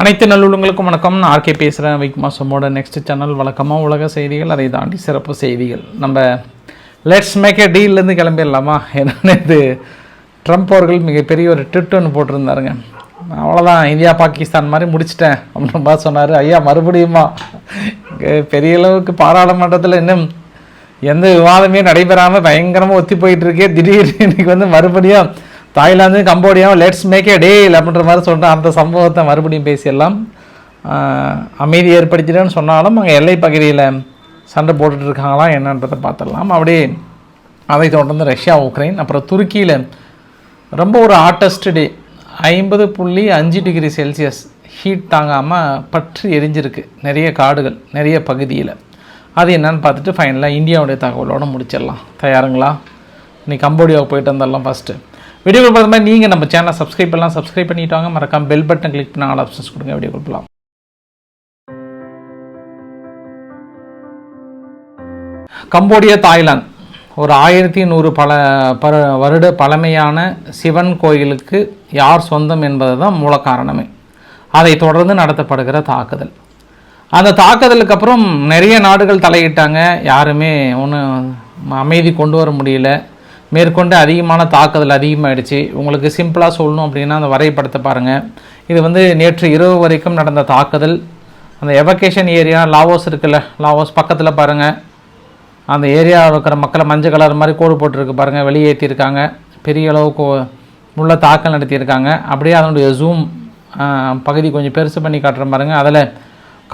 அனைத்து நல்லுள்ளங்களுக்கும் வணக்கம். நான் ஆர்கே பேசுகிறேன் விக் மாசமோட நெக்ஸ்ட் சேனல் வழக்கமாக உலக செய்திகள் அதை தாண்டி சிறப்பு செய்திகள். நம்ம லெட்ஸ் மேக் ஏ டீல்லேருந்து கிளம்பிடலாமா? என்னென்ன இது ட்ரம்ப் அவர்கள் மிகப்பெரிய ஒரு ட்விட் ஒன்று போட்டிருந்தாருங்க. அவ்வளோதான் இந்தியா பாகிஸ்தான் மாதிரி முடிச்சிட்டேன் அப்படின்னு மாதிரி சொன்னார். ஐயா மறுபடியுமா? பெரிய அளவுக்கு பாராளுமன்றத்தில் இன்னும் எந்த விவாதமே நடைபெறாமல் பயங்கரமாக ஒத்தி போயிட்டுருக்கே திடீர்னு இன்றைக்கி வந்து மறுபடியும் தாய்லாந்து கம்போடியாவும் லெட்ஸ் மேக் ஏ டேல் அப்படின்ற மாதிரி சொல்கிற அந்த சம்பவத்தை மறுபடியும் பேசிடலாம். அமைதி ஏற்படுத்திட்டேன்னு சொன்னாலும் அங்கே எல்லை பகுதியில் சண்டை போட்டுட்டு இருக்காங்களா என்னன்றதை பார்த்துடலாம். அப்படியே அதை தொடர்ந்து ரஷ்யா உக்ரைன் அப்புறம் துருக்கியில் ரொம்ப ஒரு ஹாட்டஸ்ட் டே ஐம்பது புள்ளி அஞ்சு டிகிரி செல்சியஸ் ஹீட் தாங்காமல் பற்றி எரிஞ்சிருக்கு நிறைய காடுகள் நிறைய பகுதியில். அது என்னன்னு பார்த்துட்டு ஃபைனலாக இந்தியாவுடைய தகவலோடு முடிச்சிடலாம். தயாருங்களா? இன்னைக்கு கம்போடியாவுக்கு போயிட்டு வந்துடலாம் ஃபஸ்ட்டு வீடியோ பார்த்த மாதிரி நீங்கள் நம்ம சேனலை சப்ஸ்கிரைப் பண்ணலாம். சப்ஸ்கிரைப் பண்ணிட்டு வாங்க. மறக்காம பெல் பட்டன் கிளிக் பண்ண ஆல் ஆப்ஷன்ஸ் கொடுங்க. வீடியோ கொடுக்கலாம் கம்போடியா தாய்லாந்து. ஒரு ஆயிரத்தி நூறு பல பர வருட பழமையான சிவன் கோயிலுக்கு யார் சொந்தம் என்பது தான் மூல காரணமே. அதை தொடர்ந்து நடத்தப்படுகிற தாக்குதல். அந்த தாக்குதலுக்கு அப்புறம் நிறைய நாடுகள் தலையிட்டாங்க. யாருமே ஒன்றும் அமைதி கொண்டு வர முடியல. மேற்கொண்டு அதிகமான தாக்குதல் அதிகமாகிடுச்சு உங்களுக்கு சிம்பிளாக சொல்லணும் அப்படின்னா அந்த வரைபடத்தை பாருங்கள் இது வந்து நேற்று இரவு வரைக்கும் நடந்த தாக்குதல். அந்த எவகேஷன் ஏரியா லாவோஸ் இருக்குல்ல லாவோஸ் பக்கத்தில் பாருங்கள் அந்த ஏரியாவில் இருக்கிற மக்களை மஞ்சள் கலர் மாதிரி கோடு போட்டிருக்கு பாருங்கள் வெளியேற்றிருக்காங்க. பெரிய அளவுக்கு உள்ள தாக்கல் நடத்தியிருக்காங்க. அப்படியே அதனுடைய ஜூம் பகுதி கொஞ்சம் பெருசு பண்ணி காட்டுற பாருங்கள் அதில்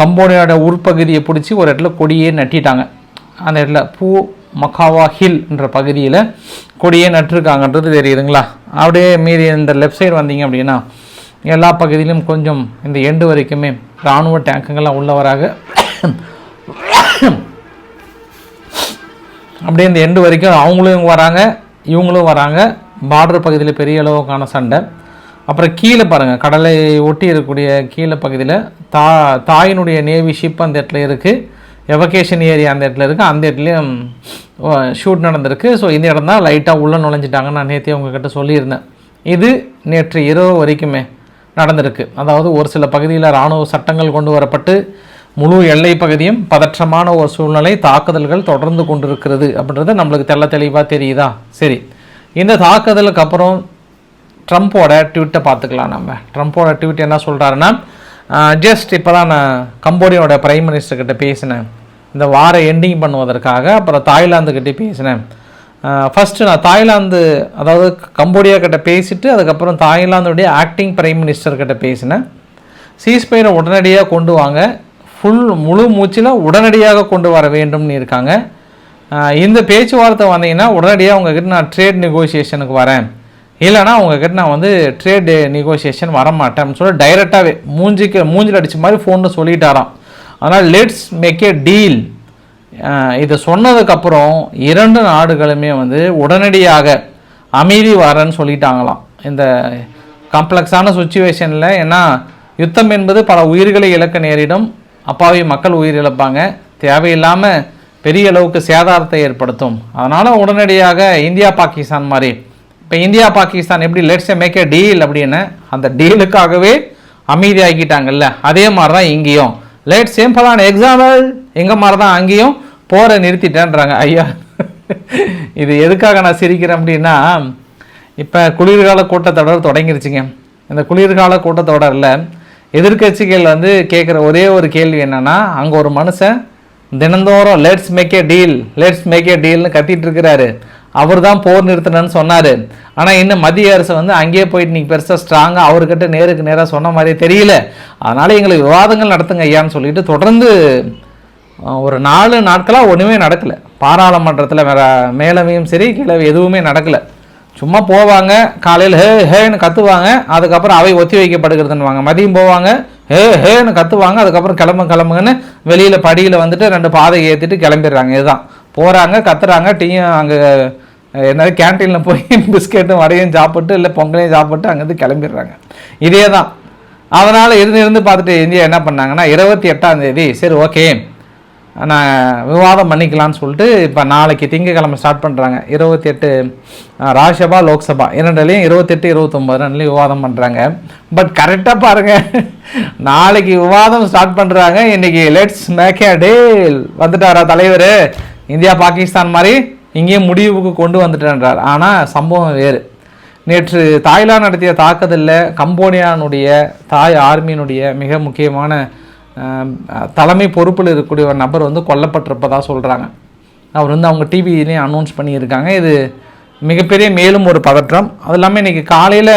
கம்போடியோட உட்பகுதியை பிடிச்சி ஒரு இடத்துல கொடியே நட்டிட்டாங்க. அந்த இடத்துல பூ மக்காவா ஹில் என்ற பகுதியில் கொடியே நட்டிருக்காங்கன்றது தெரியுதுங்களா? அப்படியே மீறி இந்த லெஃப்ட் சைடு வந்தீங்க அப்படின்னா எல்லா பகுதியிலும் கொஞ்சம் இந்த எண்டு வரைக்குமே இராணுவ டேங்குங்கள்லாம் உள்ளவராக அப்படியே இந்த எண்டு வரைக்கும் அவங்களும் வராங்க இவங்களும் வராங்க. பார்டர் பகுதியில் பெரிய அளவுக்கான சண்டை. அப்புறம் கீழே பாருங்கள் கடலை ஒட்டி இருக்கக்கூடிய கீழே பகுதியில் தா தாயினுடைய நேவி ஷிப் அந்த இடத்துல இருக்குது எவகேஷன் ஏரியா அந்த இடத்துல இருக்குது அந்த இடத்துலையும் ஷூட் நடந்திருக்கு. ஸோ இந்த இடம் தான் லைட்டாக உள்ளே நுழைஞ்சிட்டாங்க நான் நேற்றே உங்ககிட்ட சொல்லியிருந்தேன். இது நேற்று இரவு வரைக்குமே நடந்திருக்கு. அதாவது ஒரு சில பகுதியில் இராணுவ சட்டங்கள் கொண்டு வரப்பட்டு முழு எல்லை பகுதியும் பதற்றமான ஒரு சூழ்நிலை தாக்குதல்கள் தொடர்ந்து கொண்டிருக்கிறது அப்படின்றது நம்மளுக்கு தெள்ள தெளிவாக தெரியுதா? சரி. இந்த தாக்குதலுக்கு அப்புறம் ட்ரம்ப்போட ட்வீட்டை பார்த்துக்கலாம் நம்ம. ட்ரம்ப்போட ட்வீட் என்ன சொல்கிறாருன்னா ஜஸ்ட் இப்போ தான் நான் கம்போடியாவோட பிரைம் மினிஸ்டர்கிட்ட பேசினேன். இந்த வார எண்டிங் பண்ணுவதற்காக அப்புறம் தாய்லாந்துக்கிட்டே பேசினேன். ஃபஸ்ட்டு நான் தாய்லாந்து அதாவது கம்போடியா கிட்ட பேசிட்டு அதுக்கப்புறம் தாய்லாந்துடைய ஆக்டிங் பிரைம் மினிஸ்டர் கிட்ட பேசினேன். சீஸ்பயரை உடனடியாக கொண்டு வாங்க. ஃபுல் முழு மூச்சில் உடனடியாக கொண்டு வர வேண்டும்னு இருக்காங்க. இந்த பேச்சுவார்த்தை வந்தீங்கன்னா உடனடியாக உங்ககிட்ட நான் ட்ரேட் நெகோசியேஷனுக்கு வரேன். இல்லைனா உங்ககிட்ட நான் வந்து ட்ரேட் நெகோசியேஷன் வரமாட்டேன்னு சொல்லி டைரெக்டாகவே மூஞ்சிக்கு மூஞ்சில் அடித்த மாதிரி ஃபோனில் சொல்லிட்டாராம். அதனால் லெட்ஸ் மேக் ஏ டீல் இதை சொன்னதுக்கப்புறம் இரண்டு நாடுகளுமே வந்து உடனடியாக அமைதி வரேன்னு சொல்லிட்டாங்களாம். இந்த காம்ப்ளெக்ஸான சுச்சுவேஷனில் ஏன்னா யுத்தம் என்பது பல உயிர்களை இழக்க நேரிடும். அப்பாவி மக்கள் உயிர் இழப்பாங்க. தேவையில்லாமல் பெரிய அளவுக்கு சேதாரத்தை ஏற்படுத்தும். அதனால் உடனடியாக இந்தியா பாகிஸ்தான் மாதிரி இப்போ இந்தியா பாகிஸ்தான் எப்படி லெட்ஸ் மேக் ஏ டீல் அப்படின்னு அந்த டீலுக்காகவே அமைதியாக்கிட்டாங்கல்ல அதே மாதிரி தான் இங்கேயும் லேட் சிம்பிளான எக்ஸாம்பிள் எங்கள் மாதிரி தான் அங்கேயும் போரை நிறுத்திட்டேன்றாங்க. ஐயா இது எதுக்காக நான் சிரிக்கிறேன் அப்படின்னா இப்போ குளிர்கால கூட்டத்தொடர் தொடங்கிருச்சுங்க. இந்த குளிர்கால கூட்டத்தொடரில் எதிர்க்கட்சிகள் வந்து கேட்குற ஒரே ஒரு கேள்வி என்னென்னா அங்கே ஒரு மனுஷன் தினந்தோறும் let's make a deal let's make a டீல்னு கத்திட்டு இருக்கிறாரு. அவர் தான் போர் நிறுத்தினன்னு சொன்னார். ஆனால் இன்னும் மத்திய அரசு வந்து அங்கேயே போயிட்டு நீங்கள் பெருசாக ஸ்ட்ராங்காக அவர்கிட்ட நேருக்கு நேராக சொன்ன மாதிரியே தெரியல. அதனால் எங்களுக்கு விவாதங்கள் நடத்துங்க ஐயான்னு சொல்லிட்டு தொடர்ந்து ஒரு நாலு நாட்களாக ஒன்றுமே நடக்கலை. பாராளுமன்றத்தில் வேற மேலவையும் சரி கீழே எதுவுமே நடக்கலை. சும்மா போவாங்க காலையில் ஹே ஹேன்னு கத்துவாங்க அதுக்கப்புறம் அவை ஒத்தி வைக்கப்படுகிறதுன்னுவாங்க. மதியம் போவாங்க ஹே ஹேன்னு கத்துவாங்க அதுக்கப்புறம் கிளம்ப கிளம்புங்கன்னு வெளியில் படியில் வந்துட்டு ரெண்டு பாதை ஏற்றிட்டு கிளம்பிடுறாங்க. இதுதான். போகிறாங்க கத்துறாங்க டீயும் அங்கே என்னது கேன்டீனில் போய் பிஸ்கெட்டும் வடையும் சாப்பிட்டு இல்லை பொங்கலையும் சாப்பிட்டு அங்கேருந்து கிளம்பிடுறாங்க. இதே தான் அதனால் இருந்து இருந்து பார்த்துட்டு இந்தியா என்ன பண்ணாங்கன்னா இருபத்தி எட்டாம் தேதி சரி ஓகே நான் விவாதம் பண்ணிக்கலான்னு சொல்லிட்டு இப்போ நாளைக்கு திங்கக்கிழமை ஸ்டார்ட் பண்ணுறாங்க இருபத்தி எட்டு ராஜ்யசபா லோக்சபா. இரண்டுலேயும் இருபத்தெட்டு இருபத்தொம்பது ரெண்டுலேயும் விவாதம் பண்ணுறாங்க பட் கரெக்டாக பாருங்கள் நாளைக்கு விவாதம் ஸ்டார்ட் பண்ணுறாங்க இன்றைக்கி லெட்ஸ் மேக் ஏ டேல் வந்துட்டாரா தலைவர்? இந்தியா பாகிஸ்தான் மாதிரி. இங்கே முடிவுக்கு கொண்டு வந்துட்டேன்றார். ஆனால் சம்பவம் வேறு. நேற்று தாய்லாந்து நடத்திய தாக்குதலில் கம்போடியானுடைய தாய் ஆர்மியினுடைய மிக முக்கியமான தலைமை பொறுப்பில் இருக்கக்கூடிய ஒரு நபர் வந்து கொல்லப்பட்டிருப்பதாக சொல்கிறாங்க அவர் வந்து அவங்க டிவியிலையும் அனௌன்ஸ் பண்ணியிருக்காங்க. இது மிகப்பெரிய மேலும் ஒரு பதற்றம். அது இல்லாமல் இன்றைக்கி காலையில்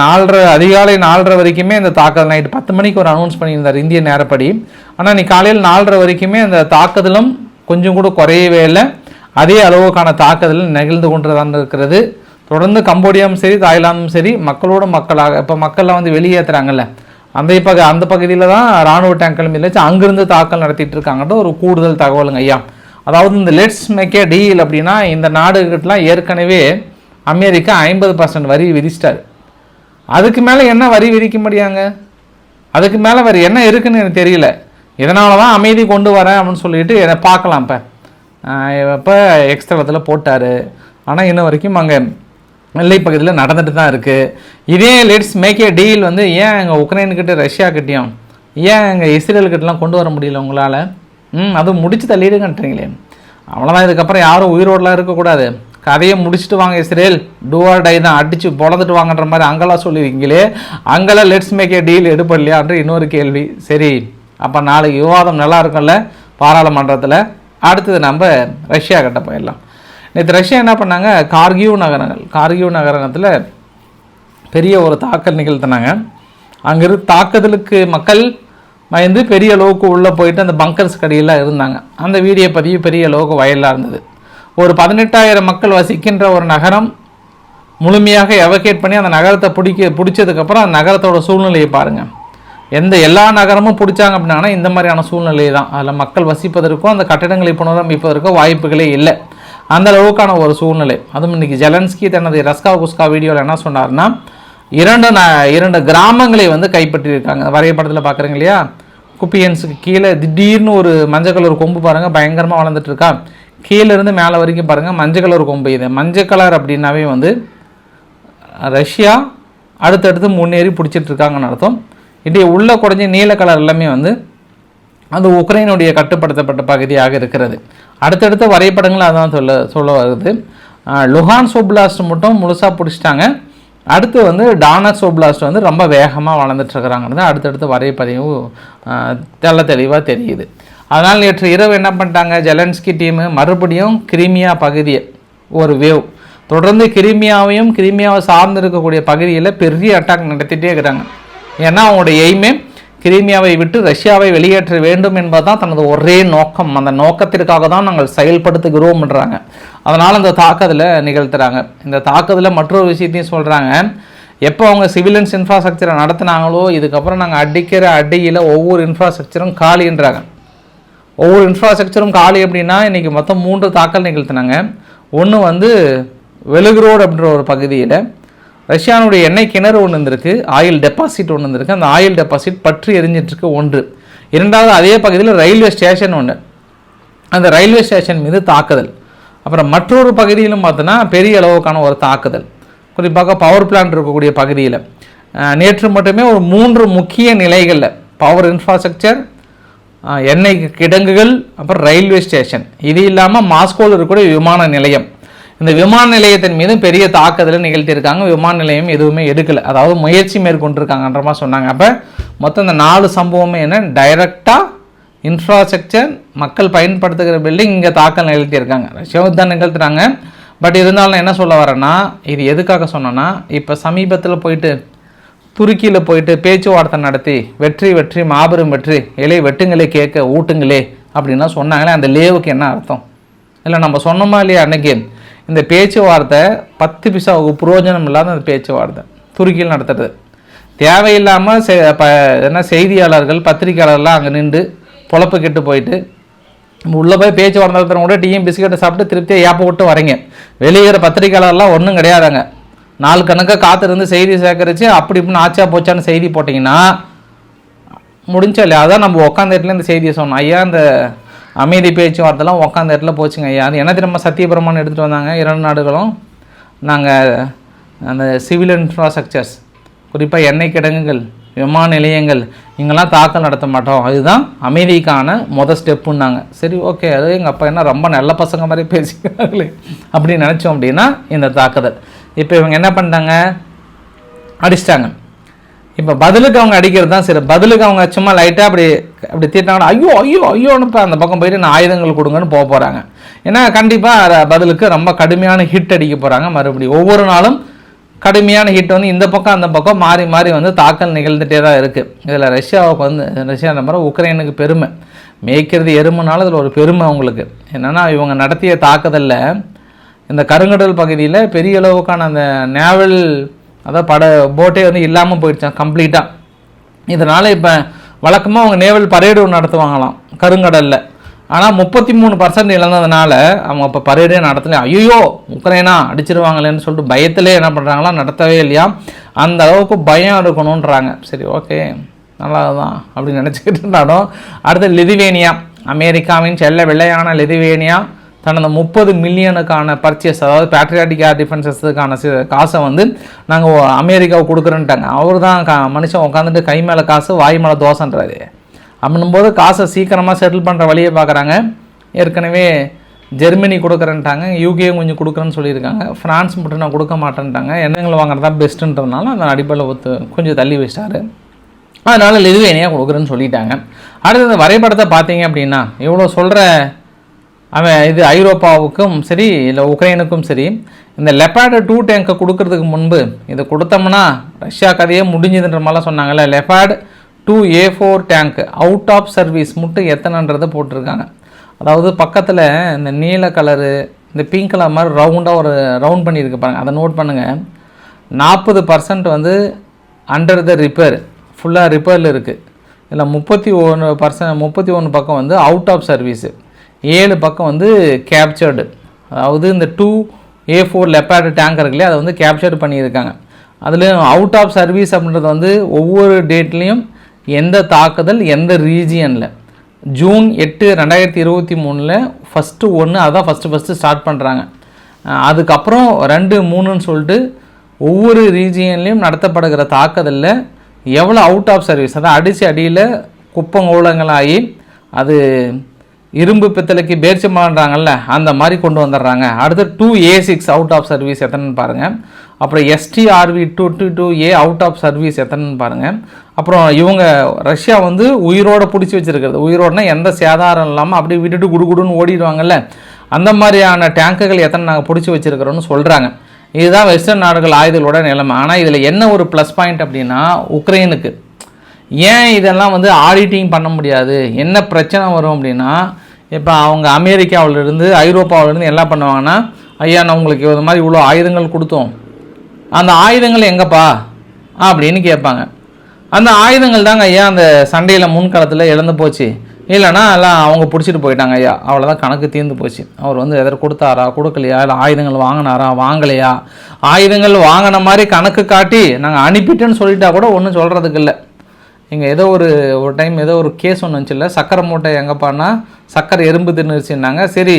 நாலரை அதிகாலை நாலரை வரைக்குமே இந்த தாக்குதல் நைட்டு பத்து மணிக்கு ஒரு அனௌன்ஸ் பண்ணியிருந்தார் இந்திய நேரப்படி. ஆனால் இன்றைக்கி காலையில் நாலரை வரைக்குமே அந்த தாக்குதலும் கொஞ்சம் கூட குறையவே இல்லை. அதே அளவுக்கான தாக்குதல் நிகழ்ந்து கொண்டுதான் இருக்கிறது தொடர்ந்து கம்போடியாவும் சரி தாய்லாந்தும் சரி மக்களோட மக்களாக இப்போ மக்கள்லாம் வந்து வெளியேற்றுறாங்கல்ல அந்த பக அந்த பகுதியில் தான் ராணுவ டேங்கல் மிதிச்சு அங்கிருந்து தாக்கல் நடத்திட்டு இருக்காங்கன்ற ஒரு கூடுதல் தகவலுங்க ஐயா. அதாவது இந்த லெட்ஸ் மேக்கே டீல் அப்படின்னா இந்த நாடுகிட்டலாம் ஏற்கனவே அமெரிக்கா ஐம்பது பர்சன்ட் வரி விதிச்சிட்டாரு. அதுக்கு மேலே என்ன வரி விதிக்க முடியாங்க? அதுக்கு மேலே வேறு என்ன இருக்குன்னு எனக்கு தெரியல. இதனால தான் அமைதி கொண்டு வரேன் அப்படின்னு சொல்லிட்டு என்னை பார்க்கலாம் இப்போ. இப்போ எக்ஸ்ட்ரவத்தில் போட்டார். ஆனால் இன்ன வரைக்கும் அங்கே எல்லை பகுதியில் நடந்துட்டு தான் இருக்குது இதே லெட்ஸ் மேக் ஏ டீல் வந்து ஏன் எங்கள் உக்ரைன்கிட்ட ரஷ்யாக்கிட்டேயும் ஏன் எங்கள் இஸ்ரேல்கிட்டலாம் கொண்டு வர முடியல உங்களால்? ம் அதுவும் முடிச்சு தள்ளிடுங்கன்றீங்களே. அவ்வளோதான் இதுக்கப்புறம் யாரும் உயிரோடலாம் இருக்கக்கூடாது கதையை முடிச்சுட்டு வாங்க இஸ்ரேல். டூஆர் டை தான் அடித்து பொழந்துட்டு வாங்கன்ற மாதிரி அங்கெல்லாம் சொல்லியிருக்கீங்களே அங்கெல்லாம் லெட்ஸ் மேக் ஏ டீல் எடுப்படலையான்ற இன்னொரு கேள்வி. சரி அப்போ நாளைக்கு விவாதம் நல்லா இருக்கும்ல? பாராளுமன்றத்தில். அடுத்தது நம்ம ரஷ்யா கிட்ட போயிடலாம். நேற்று ரஷ்யா என்ன பண்ணாங்க? கார்கியூ நகரங்கள். கார்கியூ நகரத்தில் பெரிய ஒரு தாக்கல் நிகழ்த்தினாங்க. அங்கிருந்து தாக்குதலுக்கு மக்கள் பயந்து பெரிய அளவுக்கு உள்ளே போயிட்டு அந்த பங்கர்ஸ் கடையெல்லாம் இருந்தாங்க. அந்த வீடியோ பதிவு பெரிய அளவுக்கு வயலாக இருந்தது. ஒரு பதினெட்டாயிரம் மக்கள் வசிக்கின்ற ஒரு நகரம் முழுமையாக எவகேட் பண்ணி அந்த நகரத்தை பிடிக்க பிடிச்சதுக்கப்புறம் அந்த நகரத்தோட சூழ்நிலையை பாருங்கள் எந்த எல்லா நகரமும் பிடிச்சாங்க அப்படின்னா இந்த மாதிரியான சூழ்நிலை தான். அதில் மக்கள் வசிப்பதற்கும் அந்த கட்டிடங்களை புனரமைப்பதற்கும் வாய்ப்புகளே இல்லை. அந்த அளவுக்கான ஒரு சூழ்நிலை. அதுவும் இன்னைக்கு ஜெலன்ஸ்கி தனது ரஸ்கா குஸ்கா வீடியோவில் என்ன சொன்னார்னா இரண்டு ந இரண்டு கிராமங்களை வந்து கைப்பற்றியிருக்காங்க. வரைபடத்தில் பார்க்குறீங்க இல்லையா? குப்பியன்ஸுக்கு கீழே திடீர்னு ஒரு மஞ்சள் கலர் கொம்பு பாருங்கள் பயங்கரமாக வளர்ந்துட்டுருக்கா கீழேருந்து கீழே இருந்து மேலே வரைக்கும் பாருங்கள் மஞ்சள் கலர் கொம்பு இது. மஞ்சள் கலர் அப்படின்னாவே வந்து ரஷ்யா அடுத்தடுத்து முன்னேறி பிடிச்சிட்டு இருக்காங்கன்னு அர்த்தம். இன்றைய உள்ள குறைஞ்சி நீல கலர் எல்லாமே வந்து அது உக்ரைனுடைய கட்டுப்படுத்தப்பட்ட பகுதியாக இருக்கிறது. அடுத்தடுத்த வரைபடங்கள் அதான் சொல்ல சொல்ல வருது. லுஹான் சோப்ளாஸ்ட் மட்டும் முழுசாக பிடிச்சிட்டாங்க. அடுத்து வந்து டானக் சோப்ளாஸ்ட் வந்து ரொம்ப வேகமாக வளர்ந்துட்டுருக்குறாங்கிறது அடுத்தடுத்த வரைபதிவு தெள்ள தெளிவாக தெரியுது. அதனால் நேற்று இரவு என்ன பண்ணிட்டாங்க? ஜெலன்ஸ்கி டீமு மறுபடியும் கிரிமியா பகுதியை ஒரு வேவ். தொடர்ந்து கிரிமியாவையும் கிரிமியாவை சார்ந்து இருக்கக்கூடிய பகுதியில் பெரிய அட்டாக் நடத்திட்டே இருக்கிறாங்க. ஏன்னா அவனுடைய எய்மே கிரீமியாவை விட்டு ரஷ்யாவை வெளியேற்ற வேண்டும் என்பதுதான் தனது ஒரே நோக்கம். அந்த நோக்கத்திற்காக தான் நாங்கள் செயல்படுத்துகிறோம்ன்றாங்க. அதனால் அந்த தாக்குதலை நிகழ்த்துறாங்க. இந்த தாக்குதலில் மற்றொரு விஷயத்தையும் சொல்கிறாங்க எப்போ அவங்க சிவிலன்ஸ் இன்ஃப்ராஸ்ட்ரக்சரை நடத்துனாங்களோ இதுக்கப்புறம் நாங்கள் அடிக்கிற அடியில் ஒவ்வொரு இன்ஃப்ராஸ்ட்ரக்சரும் காலின்றாங்க. ஒவ்வொரு இன்ஃப்ராஸ்ட்ரக்சரும் காலி அப்படின்னா இன்றைக்கி மொத்தம் மூன்று தாக்கல் நிகழ்த்தினாங்க. ஒன்று வந்து வெலுகுரோடு அப்படின்ற ஒரு பகுதியில் ரஷ்யானுடைய எண்ணெய் கிணறு ஒன்று இருந்திருக்கு ஆயில் டெபாசிட் ஒன்று இருந்திருக்கு. அந்த ஆயில் டெபாசிட் பற்றி எரிஞ்சிட்ருக்கு ஒன்று. இரண்டாவது அதே பகுதியில் ரயில்வே ஸ்டேஷன் ஒன்று அந்த ரயில்வே ஸ்டேஷன் மீது தாக்குதல். அப்புறம் மற்றொரு பகுதியிலும் பார்த்தோன்னா பெரிய அளவுக்கான ஒரு தாக்குதல். குறிப்பாக பவர் பிளான்ட் இருக்கக்கூடிய பகுதியில். நேற்று மட்டுமே ஒரு மூன்று முக்கிய நிலைகளில் பவர் இன்ஃப்ராஸ்ட்ரக்சர் எண்ணெய் கிடங்குகள் அப்புறம் ரயில்வே ஸ்டேஷன் இது இல்லாமல் மாஸ்கோவில் இருக்கக்கூடிய விமான நிலையம். இந்த விமான நிலையத்தின் மீது பெரிய தாக்குதலை நிகழ்த்தியிருக்காங்க. விமான நிலையம் எதுவுமே எடுக்கலை. அதாவது முயற்சி மேற்கொண்டிருக்காங்கன்ற மாதிரி சொன்னாங்க. அப்போ மொத்தம் இந்த நாலு சம்பவமே என்ன? டைரக்டாக இன்ஃப்ராஸ்ட்ரக்சர் மக்கள் பயன்படுத்துகிற பில்டிங் இங்கே தாக்கல் நிகழ்த்தியிருக்காங்க. ரஷ்யாவுக்கு தான் நிகழ்த்துறாங்க. பட் இருந்தாலும் நான் என்ன சொல்ல வரேன்னா இது எதுக்காக சொன்னேன்னா இப்போ சமீபத்தில் போயிட்டு துருக்கியில் போயிட்டு பேச்சுவார்த்தை நடத்தி வெற்றி வெற்றி மாபெரும் வெற்றி இலை வெட்டுங்களே கேட்க ஊட்டுங்களே அப்படின்னா சொன்னாங்களே அந்த லேவுக்கு என்ன அர்த்தம்? இல்லை நம்ம சொன்னோமா இல்லையா அன்னைக்கு? இந்த பேச்சுவார்த்தை பத்து பிசாவுக்கு புரோஜனம் இல்லாத அந்த பேச்சுவார்த்தை. துருக்கியில் நடத்துறது. தேவையில்லாமல் செ ப என்ன செய்தியாளர்கள் பத்திரிக்கையாளர்லாம் அங்கே நின்று பொழப்பு கெட்டு போயிட்டு உள்ளே போய் பேச்சுவார்த்தை நடத்துறவங்க கூட டீயும் பிஸ்கட்டை சாப்பிட்டு திருப்தியாக ஏப்ப விட்டு வரீங்க. வெளியேற பத்திரிக்கையாளர்லாம் ஒன்றும் கிடையாதுங்க. நாள் கணக்காக காத்திருந்து செய்தி சேகரித்து அப்படி இப்படின்னு ஆச்சா போச்சான்னு செய்தி போட்டிங்கன்னா முடிஞ்சா இல்லையா அதான் நம்ம உட்காந்த இடத்துல இந்த செய்தியை சொன்னோம். ஐயா இந்த அமைதி பேச்சுவார்த்தைலாம் உட்காந்த இடத்துல போச்சுங்க ஐயா. அது என்ன திரும்ப சத்தியபிரமான் எடுத்துகிட்டு வந்தாங்க இரண்டு நாடுகளும். நாங்கள் அந்த சிவில் இன்ஃப்ராஸ்ட்ரக்சர்ஸ் குறிப்பாக எண்ணெய் கிடங்குகள் விமான நிலையங்கள் இங்கெல்லாம் தாக்கல் நடத்த மாட்டோம். அதுதான் அமைதிக்கான மொதல் ஸ்டெப்புன்னாங்க சரி ஓகே அது எங்கள் அப்பா என்ன ரொம்ப நல்ல பசங்க மாதிரி பேசிக்கிறாங்களே அப்படின்னு நினச்சோம் அப்படின்னா இந்த தாக்குதல். இப்போ இவங்க என்ன பண்ணிட்டாங்க? அடிச்சிட்டாங்க. இப்போ பதிலுக்கு அவங்க அடிக்கிறது தான் சரி பதிலுக்கு அவங்க சும்மா லைட்டாக அப்படி அப்படி தீட்டாங்கன்னா ஐயோ ஐயோ ஐயோன்னு இப்போ அந்த பக்கம் போயிட்டு நான் ஆயுதங்கள் கொடுங்கன்னு போக போகிறாங்க ஏன்னா கண்டிப்பாக பதிலுக்கு ரொம்ப கடுமையான ஹிட் அடிக்க போகிறாங்க மறுபடியும் ஒவ்வொரு நாளும் கடுமையான ஹிட் வந்து இந்த பக்கம் அந்த பக்கம் மாறி மாறி வந்து தாக்கல் நிகழ்ந்துகிட்டே தான் இருக்குது இதில் ரஷ்யாவுக்கு வந்து ரஷ்யா நம்பர் உக்ரைனுக்கு பெருமை. மேய்க்கிறது எருமைனால இதில் ஒரு பெருமை அவங்களுக்கு. என்னென்னா இவங்க நடத்திய தாக்குதலில் இந்த கருங்கடல் பகுதியில் பெரிய அளவுக்கான அந்த நேவல் அதாவது பட போட்டே வந்து இல்லாமல் போயிடுச்சான் கம்ப்ளீட்டாக இதனால் இப்போ வழக்கமாக அவங்க நேவல் பரேடு ஒன்று நடத்துவாங்களாம் கருங்கடலில். ஆனால் முப்பத்தி மூணு பர்சன்ட் இழந்ததுனால அவங்க இப்போ பரேடே நடத்தலையா ஐயோ உக்ரைனா அடிச்சிருவாங்களேன்னு சொல்லிட்டு பயத்திலே என்ன பண்ணுறாங்களா நடத்தவே இல்லையா? அந்த அளவுக்கு பயம் இருக்கணுன்றாங்க சரி ஓகே நல்லா தான் அப்படின்னு நினச்சிக்கிட்டு இருந்தாலும் அடுத்து லிதுவேனியா அமெரிக்காவின் செல்ல வெள்ளையான லிதுவேனியா தனது முப்பது மில்லியனுக்கான பர்ச்சேஸ் அதாவது பேட்ரியாட்டிக் ஏர் டிஃபென்சஸுக்கான காசை வந்து நாங்கள் அமெரிக்காவுக்கு கொடுக்குறோன்ட்டாங்க. அவர் தான் கா மனுஷன் உட்காந்துட்டு கை மேலே காசு வாய் மேலே தோசைன்றாரு. அப்படின்னும்போது காசை சீக்கிரமாக செட்டில் பண்ணுற வழியை பார்க்குறாங்க ஏற்கனவே ஜெர்மனி கொடுக்குறேன்ட்டாங்க. யூகே கொஞ்சம் கொடுக்குறேன்னு சொல்லியிருக்காங்க. ஃப்ரான்ஸ் மட்டும் நான் கொடுக்க மாட்டேன்ட்டாங்க. எண்ணெய்களை வாங்குறது தான் பெஸ்ட்டுன்றதுனால அந்த அடிப்படையில் ஒத்து கொஞ்சம் தள்ளி வச்சிட்டாரு. அதனால் லிதுவேனியா கொடுக்குறேன்னு சொல்லிட்டாங்க. அடுத்தது வரைபடத்தை பார்த்தீங்க அப்படின்னா இவ்வளோ சொல்கிற அவன் இது ஐரோப்பாவுக்கும் சரி இல்லை உக்ரைனுக்கும் சரி இந்த லெப்பாடு டூ டேங்கை கொடுக்கறதுக்கு முன்பு இதை கொடுத்தோம்னா ரஷ்யா கதையே முடிஞ்சதுன்ற மாதிரிலாம் சொன்னாங்கல்ல. Leopard two A four tank out of service மட்டும் எத்தனைன்றதை போட்டிருக்காங்க. அதாவது பக்கத்தில் இந்த நீல கலரு இந்த பிங்க் கலர் மாதிரி ரவுண்டாக ஒரு ரவுண்ட் பண்ணியிருக்கு பாருங்க. அதை நோட் பண்ணுங்கள் நாற்பது பர்சன்ட் வந்து அண்டர் த ரிப்பேர் ஃபுல்லாக ரிப்பேரில் இருக்குது இதில் முப்பத்தி ஒன்று பர்சன்ட் முப்பத்தி ஒன்று பக்கம் வந்து அவுட் ஆஃப் சர்வீஸு ஏழு பக்கம் வந்து கேப்சர்டு அதாவது இந்த two A four Leopard tank இருக்குல்லையே அதை வந்து கேப்சர்டு பண்ணியிருக்காங்க. அதுலேயும் அவுட் ஆஃப் சர்வீஸ் அப்படின்றது வந்து ஒவ்வொரு டேட்லேயும் எந்த தாக்குதல் எந்த ரீஜியனில் ஜூன் எட்டு ரெண்டாயிரத்தி இருபத்தி மூணில் ஃபஸ்ட்டு ஒன்று அதான் ஃபஸ்ட்டு ஃபஸ்ட்டு ஸ்டார்ட் பண்ணுறாங்க அதுக்கப்புறம் ரெண்டு மூணுன்னு சொல்லிட்டு ஒவ்வொரு ரீஜியன்லேயும் நடத்தப்படுகிற தாக்குதலில் எவ்வளோ அவுட் ஆஃப் சர்வீஸ் அதான் அடித்து அடியில் குப்பங்கூலங்களாகி அது இரும்பு பித்தளைக்கு பேர்ச்சம்பான்றாங்கல்ல அந்த மாதிரி கொண்டு வந்துடுறாங்க. அடுத்து two A six out of service எத்தனைன்னு பாருங்கள் அப்புறம் STRV two two two A out of service எத்தனைன்னு பாருங்கள் அப்புறம் இவங்க ரஷ்யா வந்து உயிரோட பிடிச்சி வச்சுருக்கிறது. உயிரோடனா எந்த சேதாரம் இல்லாமல் அப்படியே விட்டுட்டு குடுகுடுன்னு ஓடிடுவாங்கல்ல. அந்த மாதிரியான டேங்குகள் எத்தனை நாங்கள் பிடிச்சி வச்சுருக்கிறோன்னு சொல்கிறாங்க இதுதான் வெஸ்டர்ன் நாடுகள் ஆயுதங்களோட நிலைமை. ஆனால் இதில் என்ன ஒரு ப்ளஸ் பாயிண்ட் அப்படின்னா உக்ரைனுக்கு. ஏன் இதெல்லாம் வந்து ஆடிட்டிங் பண்ண முடியாது? என்ன பிரச்சனை வரும் அப்படின்னா இப்போ அவங்க அமெரிக்காவிலிருந்து ஐரோப்பாவிலேருந்து என்ன பண்ணுவாங்கன்னா ஐயா நான் உங்களுக்கு இது மாதிரி இவ்வளோ ஆயுதங்கள் கொடுத்தோம். அந்த ஆயுதங்கள் எங்கப்பா? அப்படின்னு கேட்பாங்க. அந்த ஆயுதங்கள் தாங்க ஐயா அந்த சண்டையில் முன்களத்தில் இழந்து போச்சு. இல்லைன்னா எல்லாம் அவங்க பிடிச்சிட்டு போயிட்டாங்க ஐயா. அவ்வளோதான் கணக்கு தீர்ந்து போச்சு. அவர் வந்து எதாவது கொடுத்தாரா கொடுக்கலையா இல்லை ஆயுதங்கள் வாங்கினாரா வாங்கலையா? ஆயுதங்கள் வாங்கின மாதிரி கணக்கு காட்டி நாங்கள் அனுப்பிட்டேன்னு சொல்லிட்டா கூட ஒன்றும் சொல்கிறதுக்கு இல்லை. இங்கே ஏதோ ஒரு ஒரு டைம் ஏதோ ஒரு கேஸ் ஒன்று வந்துச்சுல்ல சக்கரை மூட்டை எங்கேப்பான்னா சக்கரை எறும்பு தின்னுச்சுன்னாங்க சரி.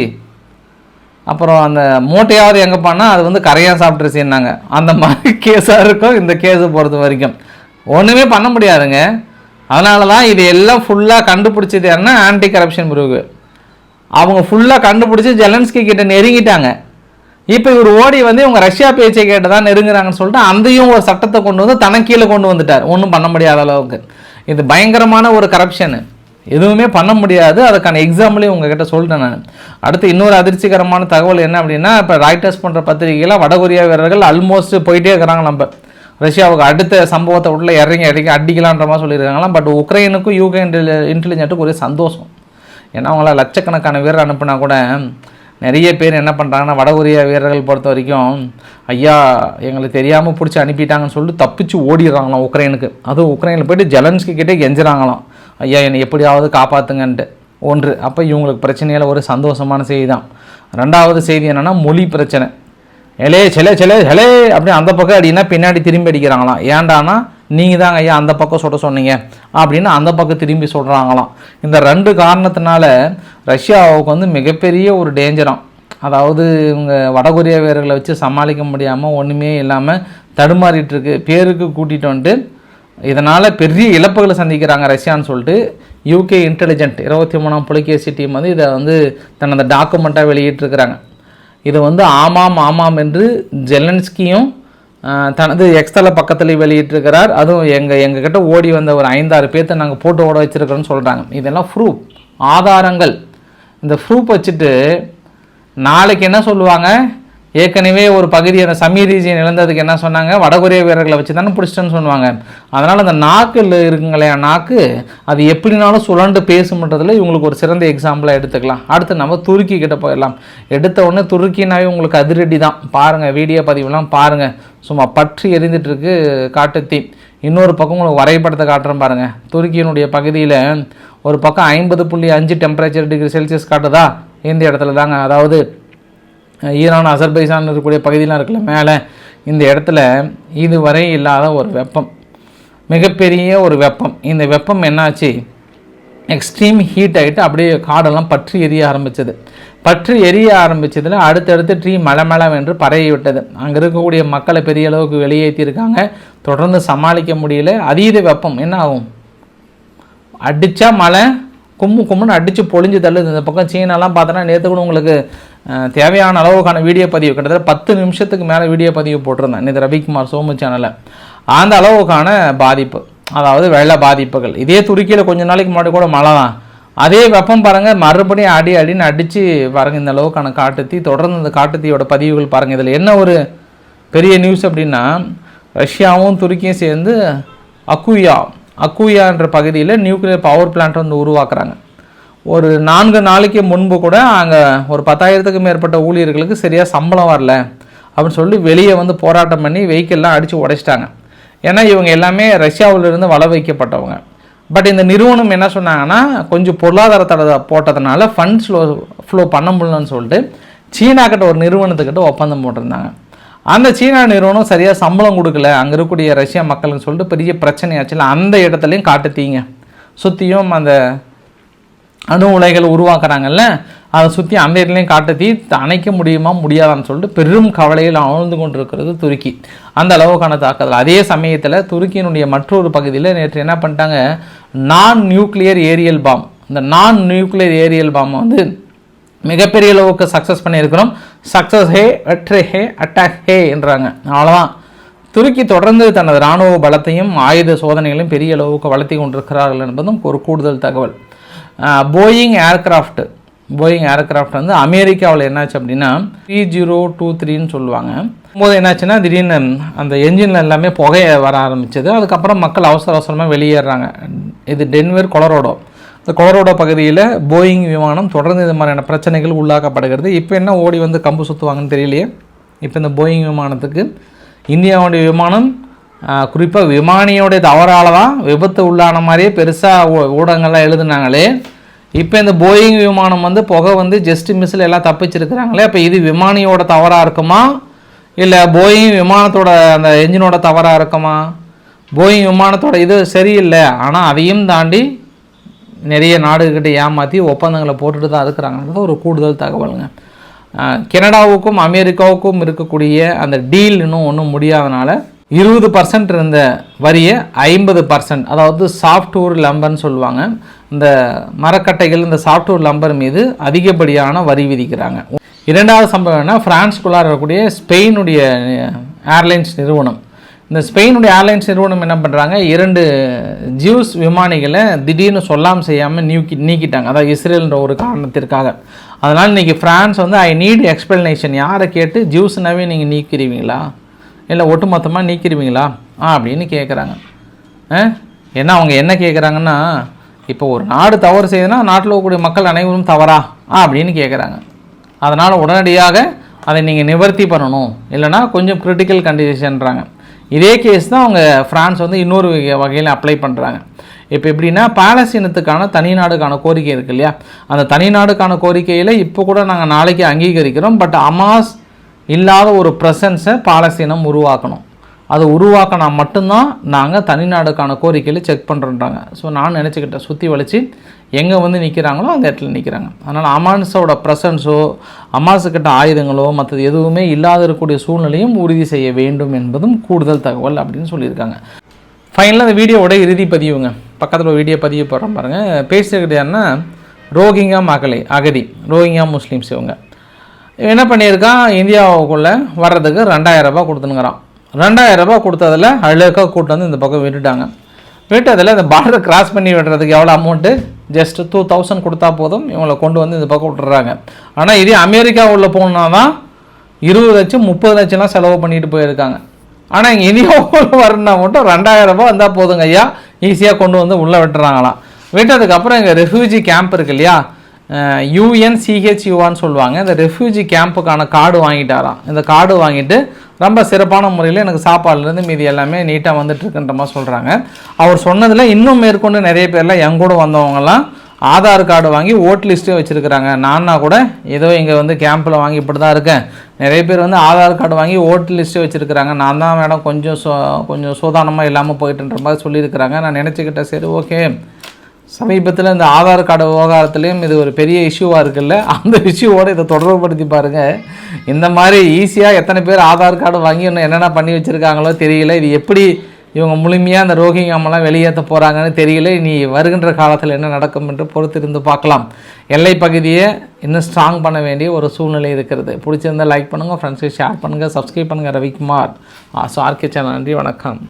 அப்புறம் அந்த மூட்டையாவது எங்கேப்பானா அது வந்து கரையாக சாப்பிட்ருச்சுன்னாங்க அந்த மாதிரி கேஸாக இருக்கும் இந்த கேஸை பொறுத்த வரைக்கும். ஒன்றுமே பண்ண முடியாதுங்க. அதனால தான் இது எல்லாம் ஃபுல்லாக கண்டுபிடிச்சது யாருன்னா ஆன்டி கரப்ஷன் பிரிவு. அவங்க ஃபுல்லாக கண்டுபிடிச்சி ஜெலன்ஸ்கி கிட்ட நெருங்கிட்டாங்க. இப்போ இவர் ஓடி வந்து இவங்க ரஷ்யா பேச்சை கேட்டு தான் நெருங்குறாங்கன்னு சொல்லிட்டு அந்தையும் ஒரு சட்டத்தை கொண்டு வந்து தனக்கு கீழே கொண்டு வந்துட்டார். ஒன்றும் பண்ண முடியாத அளவுக்கு. இது பயங்கரமான ஒரு கரப்ஷனு எதுவுமே பண்ண முடியாது. அதுக்கான எக்ஸாம்பிளையும் உங்ககிட்ட சொல்லிட்டேன் நான். அடுத்து இன்னொரு அதிர்ச்சிகரமான தகவல் என்ன அப்படின்னா இப்போ ராய்டர்ஸ் போன்ற பத்திரிகையில் வடகொரியா வீரர்கள் ஆல்மோஸ்ட் போயிட்டே இருக்கிறாங்க நம்ம. ரஷ்யாவுக்கு அடுத்த சம்பவத்தை உள்ள இறங்கி இறங்கி அடிக்கலான்ற மாதிரி சொல்லியிருக்காங்களாம். பட் உக்ரைனுக்கும் யூகே இன்டெலிஜென்ட்டுக்கும் ஒரே சந்தோஷம். ஏன்னா அவங்கள லட்சக்கணக்கான வீரர் அனுப்புனா கூட நிறைய பேர் என்ன பண்ணுறாங்கன்னா வடகொரியா வீரர்கள் பொறுத்த வரைக்கும் ஐயா எங்களுக்கு தெரியாமல் பிடிச்சி அனுப்பிட்டாங்கன்னு சொல்லிட்டு தப்பிச்சு ஓடிடுறாங்களாம் உக்ரைனுக்கு. அதுவும் உக்ரைனில் போயிட்டு ஜெலன்ஸ்கி கிட்டே கெஞ்சுறாங்களாம். ஐயா என்னை எப்படியாவது காப்பாற்றுங்கன்ட்டு ஒன்று அப்போ இவங்களுக்கு பிரச்சனையில் ஒரு சந்தோஷமான செய்தி தான் ரெண்டாவது செய்தி என்னென்னா மொழி பிரச்சனை. எலே செலே செலே செலே அப்படி அந்த பக்கம் அடினா பின்னாடி திரும்பி அடிக்கிறாங்களாம். ஏண்டானா நீங்கள் தாங்க ஐயா அந்த பக்கம் சுட சொன்னீங்க அப்படின்னு அந்த பக்கம் திரும்பி சொல்கிறாங்களாம் இந்த ரெண்டு காரணத்தினால ரஷ்யாவுக்கு வந்து மிகப்பெரிய ஒரு டேஞ்சரம் அதாவது இவங்க வடகொரியா வீரர்களை வச்சு சமாளிக்க முடியாமல் ஒன்றுமே இல்லாமல் தடுமாறிட்டுருக்கு பேருக்கு கூட்டிகிட்டு வந்துட்டு இதனால் பெரிய இழப்புகளை சந்திக்கிறாங்க ரஷ்யான்னு சொல்லிட்டு யூகே இன்டெலிஜென்ட் இருபத்தி மூணாம் புலிகேசி டீம் வந்து இதை வந்து தனது டாக்குமெண்ட்டாக வெளியிட்டிருக்கிறாங்க. இது வந்து ஆமாம் ஆமாம் என்று ஜெலன்ஸ்கியும் தனது எக்ஸ்தல பக்கத்தில் வெளியிட்டிருக்கிறார். அதுவும் எங்கள் எங்ககிட்ட ஓடி வந்த ஒரு ஐந்தாறு பேர்த்த நாங்கள் போட்டு ஓட வச்சுருக்கிறோன்னு சொல்கிறாங்க இதெல்லாம் ப்ரூஃப் ஆதாரங்கள். இந்த ப்ரூஃப் வச்சுட்டு நாளைக்கு என்ன சொல்லுவாங்க? ஏற்கனவே ஒரு பகுதி அந்த சமீர் ரீஜியன் இழந்ததுக்கு என்ன சொன்னாங்க? வடகொரிய வீரர்களை வச்சு தானே பிடிச்சிட்டேன்னு சொன்னாங்க அதனால் அந்த நாக்கில் இருக்குங்களே நாக்கு அது எப்படினாலும் சுழண்டு பேசுமன்றதில் இவங்களுக்கு ஒரு சிறந்த எக்ஸாம்பிளாக எடுத்துக்கலாம். அடுத்து நம்ம துருக்கி கிட்ட போயிடலாம். எடுத்த உடனே துருக்கினாவே உங்களுக்கு அதிரடி தான். பாருங்கள் வீடியோ பதிவுலாம் பாருங்கள் சும்மா பற்றி எரிந்துட்டுருக்கு காட்டுத்தி காட்டுத்தீ. இன்னொரு பக்கம் உங்களுக்கு வரைபடத்தை காட்டுறேன் பாருங்கள் துருக்கியினுடைய பகுதியில் ஒரு பக்கம் ஐம்பது புள்ளி அஞ்சு டெம்பரேச்சர் டிகிரி செல்சியஸ் காட்டுதா? இந்த இடத்துல தாங்க. அதாவது ஈரான் அசர்பைசான் இருக்கக்கூடிய பகுதியெலாம் இருக்குல்ல மேலே இந்த இடத்துல இதுவரை இல்லாத ஒரு வெப்பம் மிகப்பெரிய ஒரு வெப்பம். இந்த வெப்பம் என்னாச்சு? எக்ஸ்ட்ரீம் ஹீட் ஆகிட்டு அப்படியே காடெல்லாம் பற்றி எரிய ஆரம்பிச்சது. பற்றி எரிய ஆரம்பித்ததில் அடுத்தடுத்து ட்ரீ மலை என்று பரவி விட்டது. அங்கே இருக்கக்கூடிய மக்களை பெரிய அளவுக்கு வெளியேற்றிருக்காங்க தொடர்ந்து சமாளிக்க முடியல. அதீத வெப்பம். என்ன ஆகும்? அடித்தா மழை கும்மு கும்முன்னு அடித்து பொழிஞ்சு தள்ளுது. இந்த பக்கம் சீனாலாம் பார்த்தோன்னா நேற்று கூட உங்களுக்கு தேவையான அளவுக்கான வீடியோ பதிவு. கிட்டத்தட்ட பத்து நிமிஷத்துக்கு மேலே வீடியோ பதிவு போட்டிருந்தேன். இது ரவிக்குமார் சோமு சேனலில் அந்த அளவுக்கான பாதிப்பு. அதாவது வெள்ள பாதிப்புகள். இதே துருக்கியில் கொஞ்ச நாளைக்கு முன்னாடி கூட மழை தான். அதே வெப்பம் பாருங்கள் மறுபடியும் அடி அடின்னு அடித்து பாருங்கள் இந்த அளவுக்கான காட்டுத்தீ தொடர்ந்து இந்த காட்டுத்தீயோட பதிவுகள் பாருங்கள் இதில் என்ன ஒரு பெரிய நியூஸ் அப்படின்னா ரஷ்யாவும் துருக்கியும் சேர்ந்து அக்குயா அக்குயான்ற பகுதியில் நியூக்ளியர் பவர் பிளான்ட் வந்து உருவாக்குறாங்க. ஒரு நான்கு நாளைக்கு முன்பு கூட அங்கே ஒரு பத்தாயிரத்துக்கு மேற்பட்ட ஊழியர்களுக்கு சரியாக சம்பளம் வரல அப்படின்னு சொல்லி வெளியே வந்து போராட்டம் பண்ணி வெஹிக்கிள்லாம் அடித்து உடைச்சிட்டாங்க. ஏன்னா இவங்க எல்லாமே ரஷ்யாவிலிருந்து வள வைக்கப்பட்டவங்க. பட் இந்த நிறுவனம் என்ன சொன்னாங்கன்னா கொஞ்சம் பொருளாதார தடை போட்டதுனால ஃபண்ட்ஸ் ஃப்ளோ ஃப்ளோ பண்ண முடியலன்னு சொல்லிட்டு சீனா கிட்ட ஒரு நிறுவனத்துக்கிட்ட ஒப்பந்தம் போட்டிருந்தாங்க. அந்த சீனா நிறுவனம் சரியாக சம்பளம் கொடுக்கல. அங்கே இருக்கக்கூடிய ரஷ்யா மக்கள்னு சொல்லிட்டு பெரிய பிரச்சனையாச்சுல அந்த இடத்துலையும் காட்டுத்தீங்க. சுற்றியும் அந்த அணு உலைகள் உருவாக்குறாங்கல்ல அதை சுற்றி அந்த இடத்துலையும் காட்டுத்தி அணைக்க முடியுமா முடியாதான்னு சொல்லிட்டு பெரும் கவலையில் ஆழ்ந்து கொண்டிருக்கிறது துருக்கி. அந்த அளவுக்கான தாக்குதல். அதே சமயத்தில் துருக்கியினுடைய மற்றொரு பகுதியில் நேற்று என்ன பண்ணிட்டாங்க நான் நியூக்ளியர் ஏரியல் பாம். இந்த நான் நியூக்ளியர் ஏரியல் பாம் வந்து மிகப்பெரிய அளவுக்கு சக்ஸஸ் பண்ணியிருக்கிறோம். சக்ஸஸ் ஹே வெற்றி ஹே அட்டாக் ஹே என்றாங்க. அவ்வளோதான் துருக்கி தொடர்ந்து தனது இராணுவ பலத்தையும் ஆயுத சோதனைகளையும் பெரிய அளவுக்கு வளர்த்தி கொண்டிருக்கிறார்கள் என்பதும் ஒரு கூடுதல் தகவல். போயிங் ஏர்கிராஃப்ட் போயிங் ஏர்க்ராஃப்ட் வந்து அமெரிக்காவில் என்னாச்சு அப்படின்னா த்ரீ ஜீரோ டூ த்ரீன்னு சொல்லுவாங்க. போது என்னாச்சுன்னா திடீர்னு அந்த என்ஜினில் எல்லாமே புகையை வர ஆரம்பிச்சது. அதுக்கப்புறம் மக்கள் அவசர அவசரமாக வெளியேறாங்க. இது டென்வர் கொலரோடோ இந்த கொலரோடோ பகுதியில் போயிங் விமானம் தொடர்ந்து இது மாதிரியான பிரச்சனைகள் உள்ளாக்கப்படுகிறது. இப்போ என்ன ஓடி வந்து கம்பு சுற்றுவாங்கன்னு தெரியலையே? இப்போ இந்த போயிங் விமானத்துக்கு இந்தியாவுடைய விமானம் குறிப்பாக விமானியோடைய தவறால தான் விபத்து உள்ளான மாதிரியே பெருசாக ஊடகங்கள்லாம் எழுதுனாங்களே. இப்போ இந்த போயிங் விமானம் வந்து புகை வந்து ஜஸ்ட் மிஸ்ஸில் எல்லாம் தப்பிச்சிருக்கிறாங்களே. அப்போ இது விமானியோட தவறாக இருக்குமா? இல்லை போயிங் விமானத்தோட அந்த என்ஜினோட தவறாக இருக்குமா? போயிங் விமானத்தோட இது சரியில்லை. ஆனால் அதையும் தாண்டி நிறைய நாடுகிட்ட ஏமாற்றி ஒப்பந்தங்களை போட்டுட்டு தான் இருக்கிறாங்கன்றது ஒரு கூடுதல் தகவலுங்க. கனடாவுக்கும் அமெரிக்காவுக்கும் இருக்கக்கூடிய அந்த டீல் இன்னும் ஒன்றும் முடியாதனால இருபது பர்சன்ட் இருந்த வரியை ஐம்பது பர்சன்ட் அதாவது சாஃப்ட்வேர் லம்பர்னு சொல்லுவாங்க. இந்த மரக்கட்டைகள் இந்த சாஃப்ட்வேர் லம்பர் மீது அதிகப்படியான வரி விதிக்கிறாங்க. இரண்டாவது சம்பவம் என்ன பிரான்ஸ்குள்ளார இருக்கக்கூடிய ஸ்பெயினுடைய ஏர்லைன்ஸ் நிறுவனம். இந்த ஸ்பெயினுடைய ஏர்லைன்ஸ் நிறுவனம் என்ன பண்ணுறாங்க இரண்டு ஜியூஸ் விமானிகளை திடீர்னு சொல்லாமல் செய்யாமல் நீக்கி நீக்கிட்டாங்க. அதாவது இஸ்ரேல்ன்ற ஒரு காரணத்திற்காக. அதனால் இன்றைக்கி ஃப்ரான்ஸ் வந்து ஐ நீட் எக்ஸ்பிளனேஷன் யாரை கேட்டு ஜியூஸ்னாவே நீங்கள் நீக்கிடுவீங்களா இல்லை ஒட்டுமொத்தமாக நீக்கிடுவீங்களா? ஆ அப்படின்னு கேட்குறாங்க ஏன்னா அவங்க என்ன கேட்குறாங்கன்னா இப்போ ஒரு நாடு தவறு செய்யுதுன்னா நாட்டில் இருக்கக்கூடிய மக்கள் அனைவரும் தவறா? ஆ அப்படின்னு கேட்குறாங்க அதனால் உடனடியாக அதை நீங்கள் நிவர்த்தி பண்ணணும். இல்லைன்னா கொஞ்சம் கிரிட்டிக்கல் கண்டிஷன்றாங்க இதே கேஸ் தான் அவங்க ஃப்ரான்ஸ் வந்து இன்னொரு வகையில் அப்ளை பண்ணுறாங்க இப்போ எப்படின்னா பாலஸ்தீனத்துக்கான தனிநாடுக்கான கோரிக்கை இருக்கு இல்லையா? அந்த தனி நாடுக்கான கோரிக்கையில் இப்போ கூட நாங்கள் நாளைக்கு அங்கீகரிக்கிறோம். பட் அமாஸ் இல்லாத ஒரு ப்ரெசன்ஸை பாலஸ்தீனம் உருவாக்கணும். அதை உருவாக்கினா மட்டும்தான் நாங்கள் தனிநாடுக்கான கோரிக்கையில் செக் பண்ணுறோன்றாங்க ஸோ நான் நினச்சிக்கிட்டேன் சுற்றி வளைச்சி எங்கே வந்து நிற்கிறாங்களோ அந்த இடத்துல நிற்கிறாங்க அதனால் அமான்ஸோட ப்ரெசன்ஸோ அமாசுக்கிட்ட ஆயுதங்களோ மற்றது எதுவுமே இல்லாத இருக்கக்கூடிய சூழ்நிலையும் உறுதி செய்ய வேண்டும் என்பதும் கூடுதல் தகவல் அப்படின்னு சொல்லியிருக்காங்க. ஃபைனலாக அந்த வீடியோவோட இறுதி பதிவுங்க. பக்கத்தில் வீடியோ பதிவு போடுறோம் பாருங்கள் பேசுகிறது யாருன்னா ரோஹிங்கா மகளே அகதி. ரோஹிங்கா முஸ்லீம்ஸ் இவங்க. என்ன பண்ணியிருக்கான்? இந்தியாவுக்குள்ளே வர்றதுக்கு ரெண்டாயிரம் ரூபா கொடுத்துனுங்கிறான். ரெண்டாயிரம் ரூபாய் கொடுத்ததில் அழுக்காக கூட்டு வந்து இந்த பக்கம் விட்டுட்டாங்க. விட்டதில் இந்த பார்டர் கிராஸ் பண்ணி விடுறதுக்கு எவ்வளோ அமௌண்ட்டு ஜஸ்ட் டூ தௌசண்ட் கொடுத்தா போதும். இவங்களை கொண்டு வந்து இந்த பக்கம் விட்டுறாங்க. ஆனால் இதே அமெரிக்கா உள்ள போகணுன்னா தான் இருபது லட்சம் முப்பது லட்சம்லாம் செலவு பண்ணிட்டு போயிருக்காங்க. ஆனால் இங்கே இந்தியாவுக்குள்ள வரணுன்னா மட்டும் ரெண்டாயிரம் ரூபா வந்தால் போதுங்க ஐயா. ஈஸியாக கொண்டு வந்து உள்ளே விட்டுறாங்களாம். விட்டதுக்கப்புறம் இங்கே ரெஃப்யூஜி கேம்ப் இருக்கு இல்லையா? யூஎன்சிஹெச்யூவான்னு சொல்லுவாங்க. இந்த ரெஃப்யூஜி கேம்புக்கான கார்டு வாங்கிட்டாராம். இந்த கார்டு வாங்கிட்டு ரொம்ப சிறப்பான முறையில் எனக்கு சாப்பாடுலேருந்து மீதி எல்லாமே நீட்டாக வந்துட்டுருக்குன்ற மாதிரி சொல்கிறாங்க அவர் சொன்னதில் இன்னும் மேற்கொண்டு நிறைய பேர்லாம் என் கூட வந்தவங்கலாம் ஆதார் கார்டு வாங்கி ஓட் லிஸ்ட்டே வச்சுருக்கிறாங்க. நான்னா கூட ஏதோ இங்கே வந்து கேம்பில் வாங்கி இப்படி தான் இருக்கேன். நிறைய பேர் வந்து ஆதார் கார்டு வாங்கி ஓட் லிஸ்ட்டே வச்சுருக்கிறாங்க. நான் தான் மேடம் கொஞ்சம் சோ கொஞ்சம் சூதானமாக இல்லாமல் போயிட்டுன்ற மாதிரி சொல்லியிருக்கிறாங்க. நான் நினச்சிக்கிட்டேன். சரி ஓகே சமீபத்தில் இந்த ஆதார் கார்டு விவகாரத்துலேயும் இது ஒரு பெரிய இஷ்யூவாக இருக்குல்ல? அந்த இஷ்யூவோடு இதை தொடர்புபடுத்தி பாருங்கள் இந்த மாதிரி ஈஸியாக எத்தனை பேர் ஆதார் கார்டு வாங்கி இன்னும் என்னென்ன பண்ணி வச்சுருக்காங்களோ தெரியல. இது எப்படி இவங்க முழுமையாக அந்த ரோஹிங்காமெல்லாம் வெளியேற்ற போகிறாங்கன்னு தெரியல. இனி வருகின்ற காலத்தில் என்ன நடக்கும் என்று பொறுத்திருந்து பார்க்கலாம். எல்லை பகுதியை இன்னும் ஸ்ட்ராங் பண்ண வேண்டிய ஒரு சூழ்நிலை இருக்கிறது. பிடிச்சிருந்தால் லைக் பண்ணுங்கள் ஃப்ரெண்ட்ஸுக்கு ஷேர் பண்ணுங்கள் சப்ஸ்கிரைப் பண்ணுங்கள் ரவிக்குமார் ஸோ ஆர்கே சேனல் நன்றி வணக்கம்.